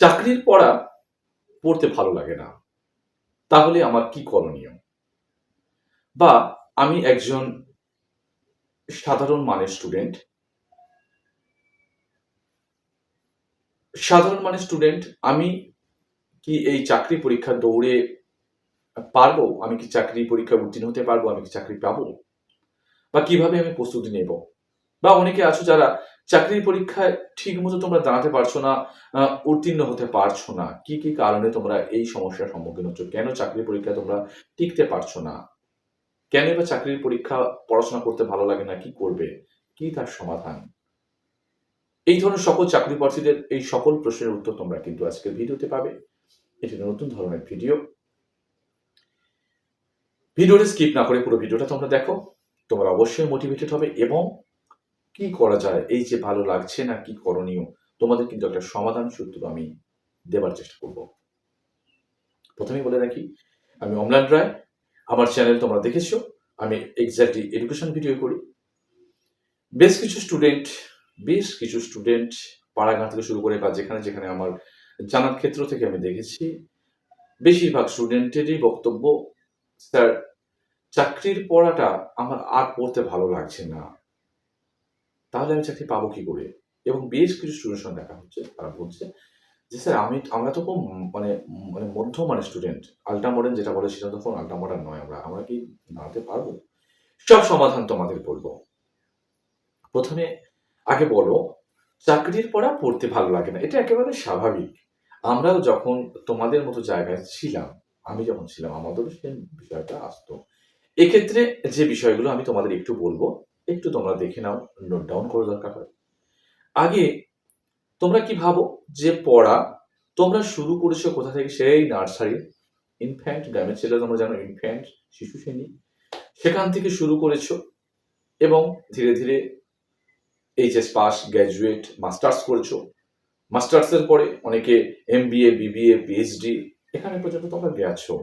চাকরির পড়া পড়তে ভালো লাগে না। তাহলে আমার কি করণীয়? বা আমি একজন সাধারণ মানের স্টুডেন্ট সাধারণ মানের স্টুডেন্ট আমি কি এই চাকরি পরীক্ষা দৌড়ে পারব? আমি কি চাকরি পরীক্ষায় উত্তীর্ণ হতে পারব? আমি কি চাকরি পাবো? বা কীভাবে আমি প্রস্তুতি নেব? বা অনেকে আছো যারা চাকরির পরীক্ষায় ঠিক মতো তোমরা দাঁড়াতে পারছ না উত্তীর্ণ হতে পারছ না। কি কি কারণে তোমরা এই সমস্যার সম্মুখীন হচ্ছ? কেন চাকরির পরীক্ষায় তোমরা টিকতে পারছ না? কেন বা চাকরির পরীক্ষা পড়াশোনা করতে ভালো লাগে না? কি করবে? কি তার সমাধান? এই ধরনের সকল চাকরি প্রার্থীদের এই সকল প্রশ্নের উত্তর তোমরা কিন্তু আজকের ভিডিওতে পাবে। এটি নতুন ধরনের ভিডিও। ভিডিওটা স্কিপ না করে পুরো ভিডিওটা তোমরা দেখো। তোমরা অবশ্যই মোটিভেটেড হবে এবং কি করা যায়? এই যে ভালো লাগছে না, কি করণীয়? তোমাদের কিন্তু একটা সমাধান সূত্র আমি দেবার চেষ্টা করব। প্রথমেই বলে রাখি, আমি অমলান রায়, আমার চ্যানেল তোমরা দেখেছ, আমি এক্স্যাক্টলি এডুকেশন ভিডিও করি। বেশ কিছু স্টুডেন্ট বেশ কিছু স্টুডেন্ট পাড়াগাঁ থেকে শুরু করে বা যেখানে যেখানে আমার জানার ক্ষেত্র থেকে আমি দেখেছি। বেশিরভাগ স্টুডেন্টেরই বক্তব্য স্যার চাকরির পড়াটা আমার আর পড়তে ভালো লাগছে না। তাহলে আমি চাকরি পাবো কি করে? এবং বেশ কিছু স্টুডেন্ট সঙ্গে দেখা হচ্ছে। তারা বলছে যে, স্যার, আমি, আমরা তো খুব মানে মানে মধ্যমানের স্টুডেন্ট আল্ট্রা মডার্ন যেটা বলে সেটা তখন আল্ট্রা মডার্ন নয় আমরা। আমরা কি দাঁড়াতে পারব? সব সমাধান তোমাদের বলব। প্রথমে আগে বলো, চাকরির পড়া পড়তে ভালো লাগে না। এটা একেবারে স্বাভাবিক। আমরাও যখন তোমাদের মতো জায়গায় ছিলাম, আমি যখন ছিলাম, আমাদেরও সেই বিষয়টা আসতো। এক্ষেত্রে যে বিষয়গুলো আমি তোমাদের একটু বলব একটু তোমরা দেখে নাও নোট ডাউন করে দরকার হয়। আগে তোমরা কি ভাবো যে পড়া তোমরা শুরু করেছ কোথা থেকে? সেই নার্সারি ইনফ্যান্ট গ্রামের ছেলে তোমরা জানো ইনফ্যান্ট শিশু শ্রেণি। সেখান থেকে শুরু করেছ এবং ধীরে ধীরে এইচএস পাস গ্র্যাজুয়েট মাস্টার্স করেছ। মাস্টার্সের পরে অনেকে M B A BBA PhD এখানে পর্যন্ত তোমরা গেছো।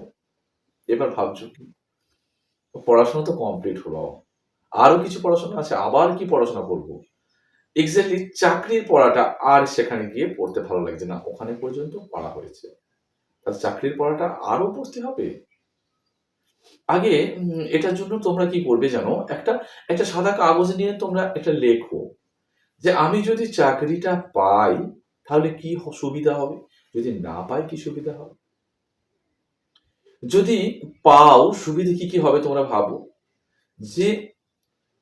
এবার ভাবছ কি? পড়াশোনা তো কমপ্লিট হলো। আরও কিছু পড়াশোনা আছে, আবার কি পড়াশোনা করব? এক্স্যাক্টলি চাকরির পড়াটা আর সেখানে গিয়ে পড়তে ভালো লাগছে না, ওখানে পর্যন্ত পড়া হয়েছে। তাহলে চাকরির পড়াটা আরও পড়তে হবে? আগে এটার জন্য তোমরা কি করবে জানো? একটা একটা সাদা কাগজ নিয়ে তোমরা একটা লেখো যে আমি যদি চাকরিটা পাই, তাহলে কি সুবিধা হবে? যদি না পাই, কি সুবিধা হবে? যদি পাও, সুবিধা কি কি হবে তোমরা ভাবো? যে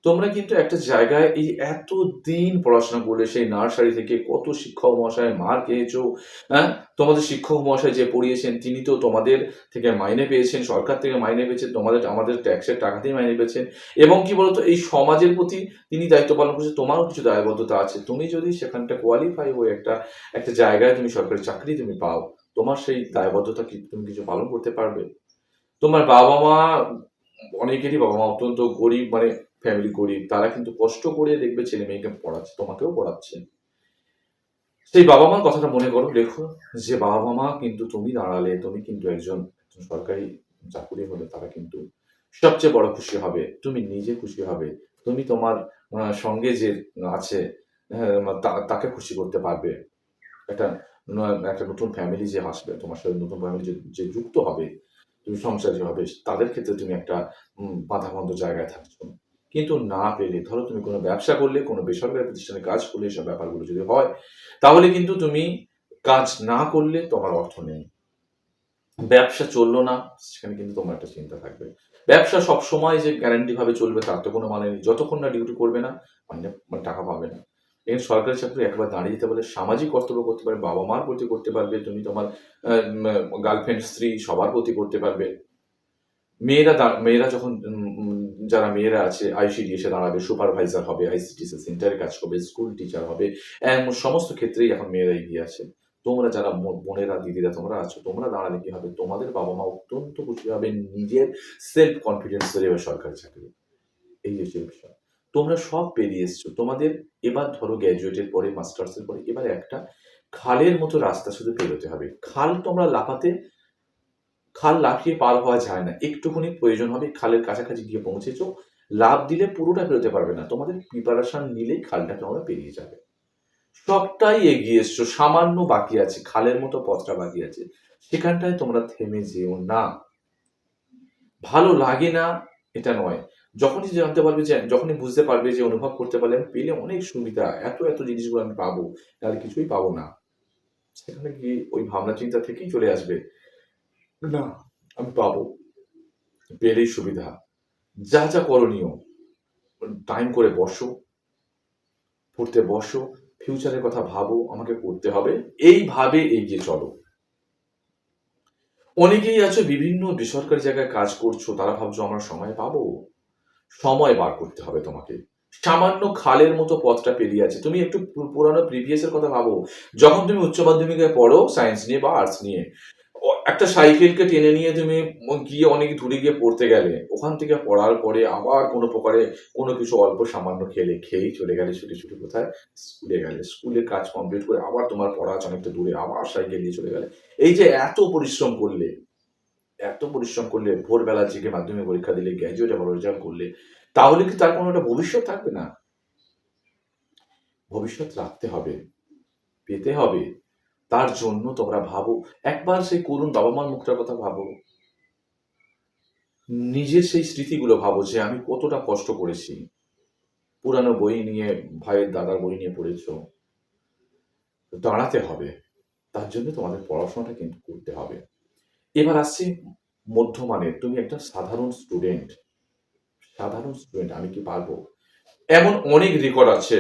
তোমরা কিন্তু একটা জায়গায় এই এত দিন পড়াশোনা করলে সেই নার্সারি থেকে কত শিক্ষক মহাশয় মার খেয়েছো হ্যাঁ? তোমাদের শিক্ষক মহাশয় যে পড়িয়েছেন, তিনি তো তোমাদের থেকে মাইনে পেয়েছেন, সরকার থেকে মাইনে পেয়েছেন, তোমাদের, আমাদের ট্যাক্সের টাকা দিয়ে মাইনে পেয়েছেন। এবং কি বলতো, এই সমাজের প্রতি তিনি দায়িত্ব পালন করছে তোমারও কিছু দায়বদ্ধতা আছে। তুমি যদি সেখানটা কোয়ালিফাই হয়ে একটা একটা জায়গায় তুমি সরকারি চাকরি তুমি পাও, তোমার সেই দায়বদ্ধতা কি তুমি কিছু পালন করতে পারবে? তোমার বাবা মা, অনেকেরই বাবা মা অত্যন্ত গরিব মানে ফ্যামিলি গরিব তারা কিন্তু কষ্ট করে দেখবে ছেলে মেয়েকে পড়াচ্ছে তোমাকেও পড়াচ্ছে। সেই বাবা মার কথাটা মনে করো দেখো যে বাবা মা কিন্তু তুমি দাঁড়ালে তুমি কিন্তু একজন সরকারি চাকুরি হলে তারা কিন্তু সবচেয়ে বড় খুশি হবে তুমি নিজে খুশি হবে তুমি তোমার সঙ্গে যে আছে হ্যাঁ, তাকে খুশি করতে পারবে। একটা একটা নতুন ফ্যামিলি যে আসবে তোমার সাথে নতুন ফ্যামিলি যে যুক্ত হবে তুমি সংসার হবে তাদের ক্ষেত্রে তুমি একটা বাধাবন্ধ জায়গায় থাকছো। কিন্তু না পেলে, ধরো তুমি কোনো ব্যবসা করলে, কোনো বেসরকারি প্রতিষ্ঠানে কাজ করলে, এসব ব্যাপারগুলো যদি হয়, তাহলে কিন্তু তুমি কাজ না করলে তোমার অর্থ নেই। ব্যবসা চলল না, সেখানে কিন্তু তোমার একটা চিন্তা থাকবে। ব্যবসা সব সময় যে গ্যারান্টি ভাবে চলবে, তার তো কোনো মানে নেই। যতক্ষণ না ডিউটি করবে না মানে টাকা পাবে না। এখানে সরকারি চাকরি একবার দাঁড়িয়ে যেতে পারলে সামাজিক কর্তব্য করতে পারবে, বাবা মার প্রতি করতে পারবে, তুমি তোমার গার্লফ্রেন্ড স্ত্রী সবার প্রতি করতে পারবে। মেয়েরা মেয়েরা যখন যারা মেয়েরা আছে আইসিডি এসে দাঁড়াবে সুপারভাইজার হবে আইসিডিসি সেন্টারে কাজ করবে স্কুল টিচার হবে এমন সমস্ত ক্ষেত্রেই এখন মেয়েরা এগিয়ে আছে। তোমরা যারা বোনেরা, দিদিরা তোমরা আছো, তোমরা দাঁড়ালে কি হবে? তোমাদের বাবা মা অত্যন্ত খুশি হবে, নিজের সেলফ কনফিডেন্স তৈরি হবে সরকারি চাকরি। এই হচ্ছে বিষয়। তোমরা সব পেরিয়ে এসছো। তোমাদের এবার ধরো গ্র্যাজুয়েটের পরে মাস্টার্সের পরে, এবার একটা খালের মতো রাস্তা শুধু পেরোতে হবে। খাল তোমরা লাফাতে খাল লাফিয়ে পার হওয়া যায় না। একটুখানি প্রয়োজন হবে, খালের কাছাকাছি গিয়ে পৌঁছেছো। লাভ দিলে পুরোটা পেরোতে পারবে না। তোমাদের প্রিপারেশন নিলেই খালটা তোমরা পেরিয়ে যাবে। সবটাই এগিয়ে এসছো। সামান্য বাকি আছে। খালের মতো পথটা বাকি আছে। সেখানটায় তোমরা থেমে যেও না। ভালো লাগে না, এটা নয়। যখনই জানতে পারবে যে, যখনই বুঝতে পারবে যে, অনুভব করতে পারলে আমি পেলে অনেক সুবিধা। এত এত জিনিসগুলো আমি পাবো। তাহলে কিছুই পাবো না। সেখানে গিয়ে ওই ভাবনা চিন্তা থেকেই চলে আসবে। না। আমি পাবো। পেলেই সুবিধা। যা যা করণীয় টাইম করে বসো, পড়তে বসো ফিউচারের কথা ভাবো, আমাকে করতে হবে। এইভাবে এগিয়ে চলো। অনেকেই আছো, বিভিন্ন বেসরকারি জায়গায় কাজ করছ, তারা ভাবছ আমরা সময় পাবো। সময় বার করতে হবে তোমাকে। সামান্য খালের মতো পথটা পেরিয়ে আছে। তুমি একটু পুরানো প্রিভিয়াস এর কথা ভাবো। যখন তুমি উচ্চ মাধ্যমিকে পড়ো সায়েন্স নিয়ে বা আর্টস নিয়ে একটা সাইকেলকে টেনে নিয়ে তুমি গিয়ে অনেক দূরে গিয়ে পড়তে গেলে, ওখান থেকে পড়ার পরে আবার কোনো প্রকারে কোনো কিছু অল্প সামান্য খেলে, খেয়েই চলে গেলে ছুটি ছুটি কোথায়? স্কুলে গেলে। স্কুলের কাজ কমপ্লিট করে আবার তোমার পড়া আছে অনেকটা দূরে, আবার সাইকেল নিয়ে চলে গেলে। এই যে এত পরিশ্রম করলে, এত পরিশ্রম করলে, ভোরবেলা জেগে মাধ্যমিক পরীক্ষা দিলে গ্র্যাজুয়েটে ভালো রেজাল্ট করলে, তাহলে কি তার কোনো একটা ভবিষ্যৎ থাকবে না? ভবিষ্যৎ রাখতে হবে, পেতে হবে। তার জন্য তোমরা ভাবো। একবার সেই করুণ বাবা মার মুখটার কথা ভাবো। নিজের সেই স্মৃতিগুলো ভাবো যে আমি কতটা কষ্ট করেছি। পুরানো বই নিয়ে, ভাইয়ের দাদার বই নিয়ে পড়েছ। দাঁড়াতে হবে। তার জন্য তোমাদের পড়াশোনাটা কিন্তু করতে হবে। এবার আসছি মধ্যমানের। তুমি একটা সাধারণ স্টুডেন্ট সাধারণ স্টুডেন্ট আমি কি পারব? এমন অনেক রেকর্ড আছে।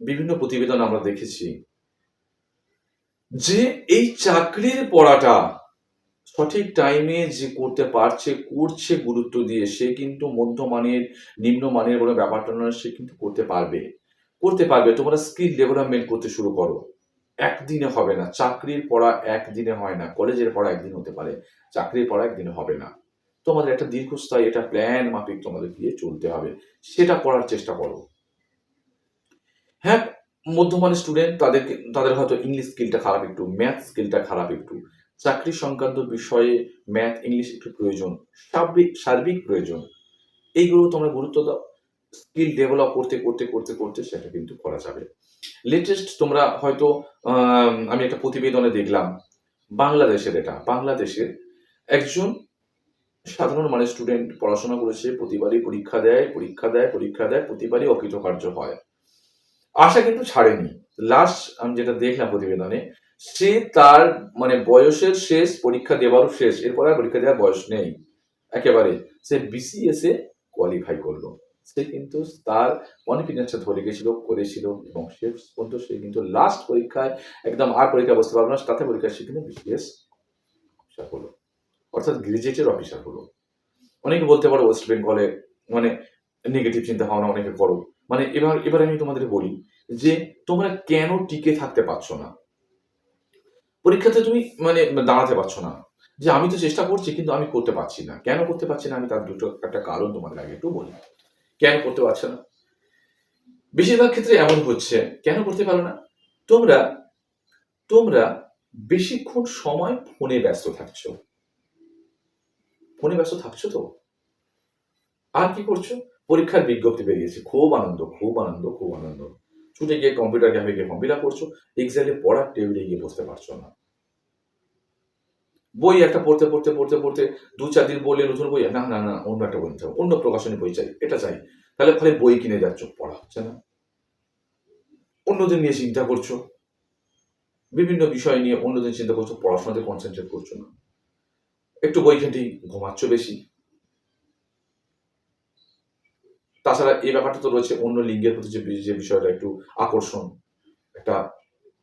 বিভিন্ন প্রতিবেদন আমরা দেখেছি। যে এই চাকরির পড়াটা সঠিক টাইমে যে করতে পারছে, করছে গুরুত্ব দিয়ে, সে কিন্তু মধ্যমানের নিম্নমানের কোনো ব্যাপারটা নয়, সে কিন্তু করতে পারবে। করতে পারবে। তোমরা স্কিল ডেভেলপমেন্ট করতে শুরু করো। একদিনে হবে না। চাকরির পড়া একদিনে হয় না। কলেজের পড়া একদিন হতে পারে। চাকরির পড়া একদিনে হবে না। তোমাদের একটা দীর্ঘস্থায়ী এটা প্ল্যান মাফিক তোমাদের দিয়ে চলতে হবে। সেটা করার চেষ্টা করো। হ্যাঁ মধ্যমানের স্টুডেন্ট তাদেরকে, তাদের হয়তো ইংলিশ স্কিলটা খারাপ একটু ম্যাথ স্কিলটা খারাপ একটু। চাকরি সংক্রান্ত বিষয়ে ম্যাথ ইংলিশ একটু প্রয়োজন সার্বিক সার্বিক প্রয়োজন। এইগুলো তোমরা গুরুত্ব দাও। স্কিল ডেভেলপ করতে করতে করতে করতে সেটা কিন্তু করা যাবে। লেটেস্ট তোমরা হয়তো আমি একটা প্রতিবেদনে দেখলাম, বাংলাদেশের এটা, বাংলাদেশের একজন সাধারণ মানে স্টুডেন্ট পড়াশোনা করেছে, প্রতিবারই পরীক্ষা দেয় পরীক্ষা দেয় পরীক্ষা দেয়, প্রতিবারই অকৃতকার্য হয়। আশা কিন্তু ছাড়েনি। লাস্ট আমি যেটা দেখলাম প্রতিবেদনে, সে তার মানে বয়সের শেষ, পরীক্ষা দেওয়ারও শেষ, এরপর আর পরীক্ষা দেওয়ার বয়স নেই। একেবারে সে বিসিএস এ কোয়ালিফাই করল। সে কিন্তু তার কনফিডেন্সটা ধরে গেছিল, করেছিল এবং শেষ পর্যন্ত সে কিন্তু লাস্ট পরীক্ষায় একদম আর পরীক্ষা বসতে পারল না তাতে পরীক্ষা সে কিন্তু বিসিএস অফিসার হলো। অর্থাৎ গ্রেজুয়েটের অফিসার হলো। অনেকে বলতে পারো ওয়েস্ট বেঙ্গলে মানে নেগেটিভ চিন্তা ভাবনা অনেকে করো। মানে এবার এবার আমি তোমাদের বলি যে তোমরা কেন টিকে থাকতে পারছ না? পরীক্ষাতে তুমি মানে দাঁড়াতে পারছ না। যে আমি তো চেষ্টা করছি কিন্তু আমি করতে পারছি না। কেন করতে পারছি না? আমি তার দুটো, একটা কারণ তোমাদের আগে একটু বলি। কেন করতে পারছ না? বেশিরভাগ ক্ষেত্রে এমন হচ্ছে, কেন করতে পারো না? তোমরা তোমরা বেশিক্ষণ সময় ফোনে ব্যস্ত থাকছো। ফোনে ব্যস্ত থাকছো তো? আর কি করছ? পরীক্ষার বিজ্ঞপ্তি বেরিয়েছে, খুব আনন্দ খুব আনন্দ খুব আনন্দ। ছুটে গিয়ে কম্পিউটার ক্যাফে গিয়ে কম্পিউটার করছ এক্সামে পড়ার টেবিলে গিয়ে বসতে পারছ না। বই একটা পড়তে পড়তে পড়তে পড়তে দু, চার দিন বললে নতুন বই, না না না, অন্য একটা বই নিতে হবে, অন্য প্রকাশনী বই চাই, এটা চাই। তাহলে ফলে বই কিনে যাচ্ছ, পড়া হচ্ছে না। অন্যদের নিয়ে চিন্তা করছ, বিভিন্ন বিষয় নিয়ে অন্যদের চিন্তা করছ, পড়াশোনাতে কনসেন্ট্রেট করছ না। একটু বই ঘেঁটি ঘুমাচ্ছ বেশি তাছাড়া এই ব্যাপারটা তো রয়েছে অন্য লিঙ্গের প্রতি যে বিষয়টা একটু আকর্ষণ, একটা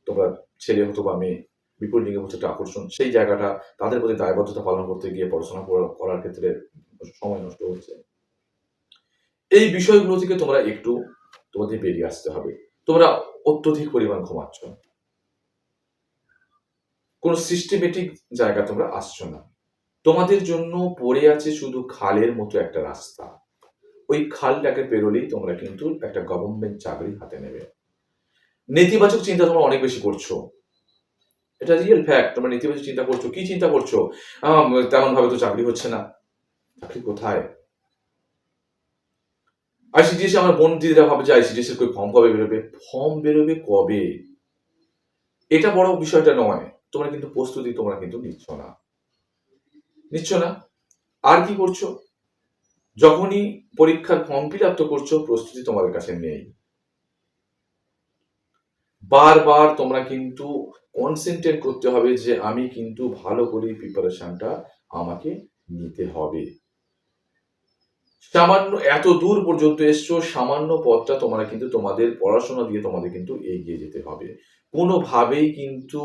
তোমরা ছেলে হতো বা মেয়ে বিপরীত লিঙ্গের প্রতি একটা আকর্ষণ, সেই জায়গাটা তাদের প্রতি দায়বদ্ধতা পালন করতে গিয়ে পড়াশোনা করার ক্ষেত্রে সময় নষ্ট হচ্ছে। এই বিষয়গুলো থেকে তোমরা একটু তোমাদের বেরিয়ে আসতে হবে। তোমরা অত্যধিক পরিমাণ ঘুমাচ্ছ। কোনো সিস্টেমেটিক জায়গা তোমরা আসছো না। তোমাদের জন্য পড়ে আছে শুধু খালের মতো একটা রাস্তা। ওই খালটাকে পেরোলেই তোমরা কিন্তু একটা গভর্নমেন্ট চাকরি হাতে নেবে। নেতিবাচক চিন্তা তোমরা অনেক বেশি করছ। এটা রিয়েল ফ্যাক্ট তোমরা নেতিবাচক চিন্তা করছ। কি চিন্তা করছ? তেমন ভাবে তো চাকরি হচ্ছে না। চাকরি কোথায়? আইসিডিএস আমার বোন দিদিরা ভাবে যে আইসিডিএস এর ফর্ম কবে বেরোবে? ফর্ম বেরোবে কবে? এটা বড় বিষয়টা নয়। তোমরা কিন্তু প্রস্তুতি তোমরা কিন্তু নিচ্ছ না। নিচ্ছ না? আর কি করছ? যখনই পরীক্ষার ফর্ম ফিল আপ তো করছ, প্রস্তুতি তোমাদের কাছে নেই। বারবার তোমরা কিন্তু কনসেন্ট্রেট করতে হবে যে আমি কিন্তু ভালো করে প্রিপারেশনটা আমাকে নিতে হবে। সামান্য এত দূর পর্যন্ত এসছো, সামান্য পথটা তোমরা কিন্তু তোমাদের পড়াশোনা দিয়ে তোমাদের কিন্তু এগিয়ে যেতে হবে। কোনোভাবেই কিন্তু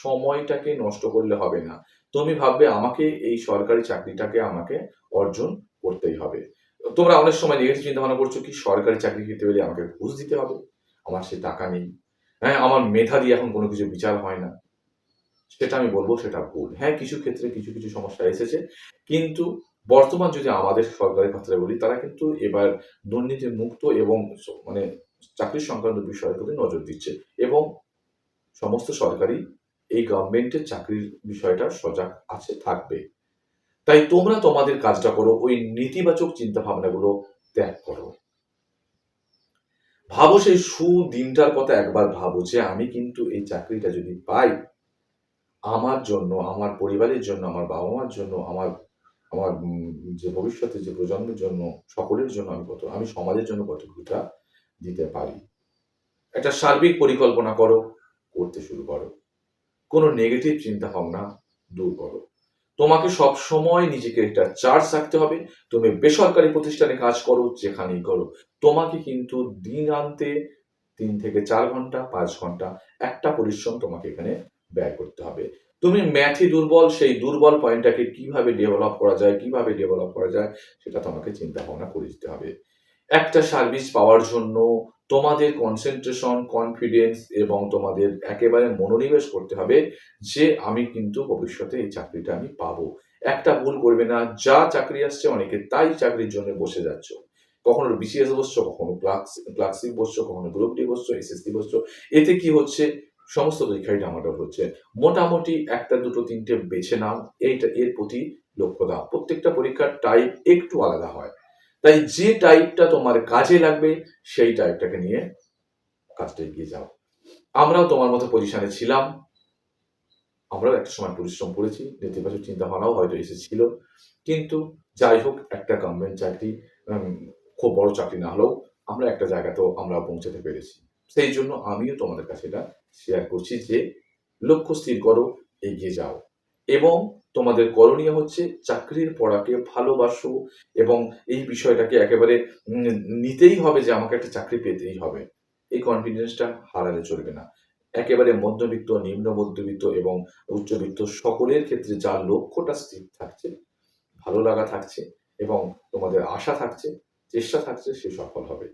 সময়টাকে নষ্ট করলে হবে না। তুমি ভাববে আমাকে, এই সরকারি চাকরিটাকে আমাকে অর্জন করতেই হবে। তোমরা অনেক সময় নেগেটিভ চিন্তা ভাবনা করছ কি, সরকারি চাকরি পেতে হলে আমাকে ঘুষ দিতে হবে? আমার সে টাকা নেই। হ্যাঁ আমার মেধা দিয়ে এখন কোনো কিছু বিচার হয় না। সেটা আমি বলব, সেটা ভুল। হ্যাঁ কিছু ক্ষেত্রে কিছু কিছু সমস্যা এসেছে। কিন্তু বর্তমান যদি আমাদের সরকারের কথা বলি, তারা কিন্তু এবার দুর্নীতি মুক্ত এবং মানে চাকরি সংক্রান্ত বিষয়ের প্রতি নজর দিচ্ছে এবং সমস্ত সরকারি এই গভর্নমেন্টের চাকরির বিষয়টা সজাগ আছে, থাকবে। তাই তোমরা তোমাদের কাজটা করো, ওই নেতিবাচক চিন্তা ভাবনাগুলো ত্যাগ করো। ভাবো সেই সুদিনটার কথা একবার ভাবো যে আমি কিন্তু এই চাকরিটা যদি পাই, আমার জন্য, আমার পরিবারের জন্য, আমার বাবা মার জন্য, আমার আমার যে ভবিষ্যতে, যে প্রজন্মের জন্য, সকলের জন্য আমি কত, আমি সমাজের জন্য কতটুকুটা দিতে পারি। একটা সার্বিক পরিকল্পনা করো, করতে শুরু করো। কোনো নেগেটিভ চিন্তা ভাবনা দূর করো। তোমাকে সব সময় নিজেকে একটা চার্জ রাখতে হবে। তুমি বেসরকারি প্রতিষ্ঠানে কাজ করো, যেখানেই করো। তোমাকে কিন্তু দিন আনতে তিন থেকে চার ঘণ্টা, পাঁচ ঘণ্টা একটা পরিশ্রম তোমাকে এখানে ব্যয় করতে হবে। তুমি ম্যাথে দুর্বল, সেই দুর্বল পয়েন্টটাকে কীভাবে ডেভেলপ করা যায়, কীভাবে ডেভেলপ করা যায়, সেটা তোমাকে চিন্তা ভাবনা করে দিতে হবে। একটা সার্ভিস পাওয়ার জন্য তোমাদের কনসেন্ট্রেশন কনফিডেন্স এবং তোমাদের একেবারে মনোনিবেশ করতে হবে যে আমি কিন্তু ভবিষ্যতে এই চাকরিটা আমি পাবো। একটা ভুল করবে না, যা চাকরি আসছে অনেকে তাই চাকরির জন্য বসে যাচ্ছ। কখনো বিসিএস বসছো, কখনো ক্লাসিক বসছো, কখনো গ্রুপ ডি বসছো এসএসসি বসছো, এতে কি হচ্ছে? সমস্ত পরীক্ষায় ডামাডোল হচ্ছে। মোটামুটি একটা, দুটো, তিনটে বেছে নাও, এইটা, এর প্রতি লক্ষ্য দাও। প্রত্যেকটা পরীক্ষার টাইপ একটু আলাদা হয়। তাই যে টাইপটা তোমার কাজে লাগবে, সেই টাইপটাকে নিয়ে কাজটা এগিয়ে যাও। আমরাও তোমার মতো পজিশনে ছিলাম। আমরাও একটা সময় পরিশ্রম করেছি। নেতিবাচক চিন্তা ভাবনাও হয়তো এসেছিল। কিন্তু যাই হোক, একটা গভর্নমেন্ট চাকরি খুব বড় চাকরি না হলেও আমরা একটা জায়গাতেও আমরা পৌঁছাতে পেরেছি। সেই জন্য আমিও তোমাদের কাছে এটা শেয়ার করছি যে লক্ষ্য স্থির করো, এগিয়ে যাও। এবং তোমাদের করণীয় হচ্ছে চাকরির পড়াকে ভালোবাসো এবং এই বিষয়টাকে একেবারে নিতেই হবে যে আমাকে একটা চাকরি পেতেই হবে। এই কনফিডেন্সটা হারালে চলবে না। একেবারে মধ্যবিত্ত, নিম্ন মধ্যবিত্ত এবং উচ্চবিত্ত সকলের ক্ষেত্রে যার লক্ষ্যটা স্থির থাকছে, ভালো লাগা থাকছে এবং তোমাদের আশা থাকছে, চেষ্টা থাকছে, সে সফল হবে।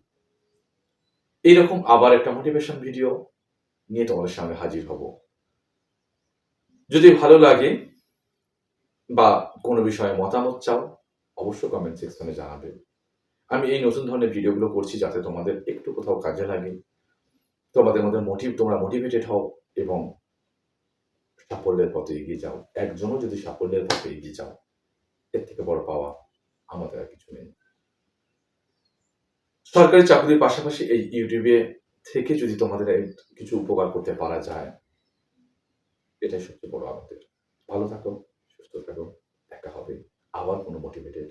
এইরকম আবার একটা মোটিভেশন ভিডিও নিয়ে তোমাদের সামনে হাজির হব। যদি ভালো লাগে বা কোনো বিষয়ে মতামত চাও, অবশ্যই কমেন্ট সেকশনে জানাবে। আমি এই নতুন ধরনের ভিডিওগুলো করছি যাতে তোমাদের একটু কোথাও কাজে লাগে। তোমাদের মধ্যে মোটিভ তোমরা মোটিভেটেড হও এবং সাফল্যের পথে এগিয়ে যাও। একজনও যদি সাফল্যের পথে এগিয়ে যাও, এর থেকে বড় পাওয়া আমাদের আর কিছু নেই। সরকারি চাকরির পাশাপাশি এই ইউটিউবে থেকে যদি তোমাদের কিছু উপকার করতে পারা যায়, এটাই সবচেয়ে বড় আমাদের। ভালো থাকো। সুস্থ থাকো দেখা হবে? আবার কোনো মোটিভেটেড